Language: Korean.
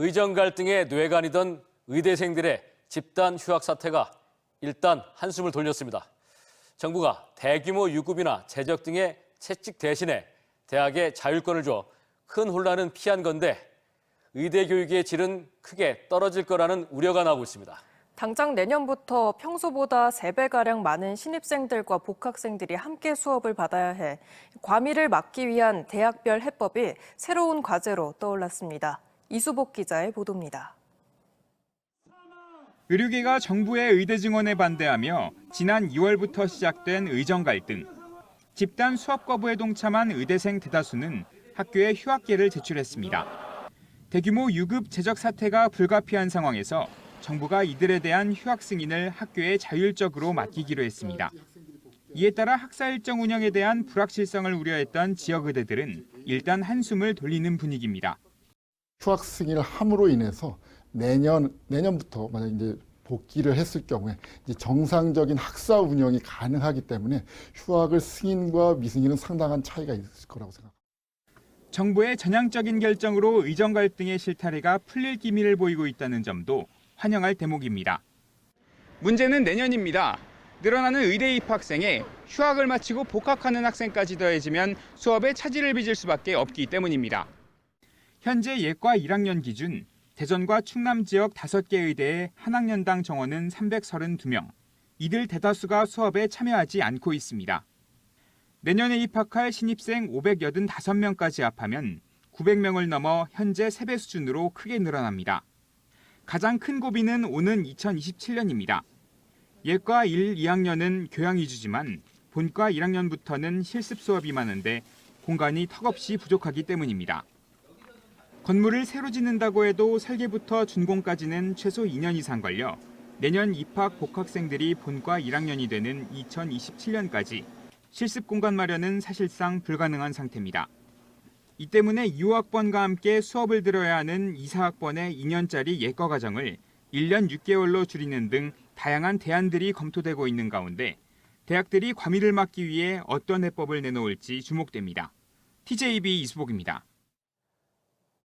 의정 갈등의 뇌관이던 의대생들의 집단 휴학 사태가 일단 한숨을 돌렸습니다. 정부가 대규모 유급이나 재적 등의 채찍 대신에 대학에 자율권을 줘 큰 혼란은 피한 건데 의대 교육의 질은 크게 떨어질 거라는 우려가 나오고 있습니다. 당장 내년부터 평소보다 3배가량 많은 신입생들과 복학생들이 함께 수업을 받아야 해 과밀을 막기 위한 대학별 해법이 새로운 과제로 떠올랐습니다. 이수복 기자의 보도입니다. 의료계가 정부의 의대 증원에 반대하며 지난 2월부터 시작된 의정 갈등. 집단 수업 거부에 동참한 의대생 대다수는 학교에 휴학계를 제출했습니다. 대규모 유급 재적 사태가 불가피한 상황에서 정부가 이들에 대한 휴학 승인을 학교에 자율적으로 맡기기로 했습니다. 이에 따라 학사 일정 운영에 대한 불확실성을 우려했던 지역 의대들은 일단 한숨을 돌리는 분위기입니다. 휴학 승인을 함으로 인해서 내년 내년부터 만약 이제 복귀를 했을 경우에 이제 정상적인 학사 운영이 가능하기 때문에 휴학을 승인과 미승인은 상당한 차이가 있을 거라고 생각합니다. 정부의 전향적인 결정으로 의정 갈등의 실타래가 풀릴 기미를 보이고 있다는 점도 환영할 대목입니다. 문제는 내년입니다. 늘어나는 의대 입학생에 휴학을 마치고 복학하는 학생까지 더해지면 수업에 차질을 빚을 수밖에 없기 때문입니다. 현재 예과 1학년 기준 대전과 충남 지역 5개 의대의 한 학년당 정원은 332명. 이들 대다수가 수업에 참여하지 않고 있습니다. 내년에 입학할 신입생 585명까지 합하면 900명을 넘어 현재 3배 수준으로 크게 늘어납니다. 가장 큰 고비는 오는 2027년입니다. 예과 1, 2학년은 교양 위주지만 본과 1학년부터는 실습 수업이 많은데 공간이 턱없이 부족하기 때문입니다. 건물을 새로 짓는다고 해도 설계부터 준공까지는 최소 2년 이상 걸려 내년 입학 복학생들이 본과 1학년이 되는 2027년까지 실습 공간 마련은 사실상 불가능한 상태입니다. 이 때문에 2호학번과 함께 수업을 들어야 하는 2, 4학번의 2년짜리 예과 과정을 1년 6개월로 줄이는 등 다양한 대안들이 검토되고 있는 가운데 대학들이 과밀을 막기 위해 어떤 해법을 내놓을지 주목됩니다. TJB 이수복입니다.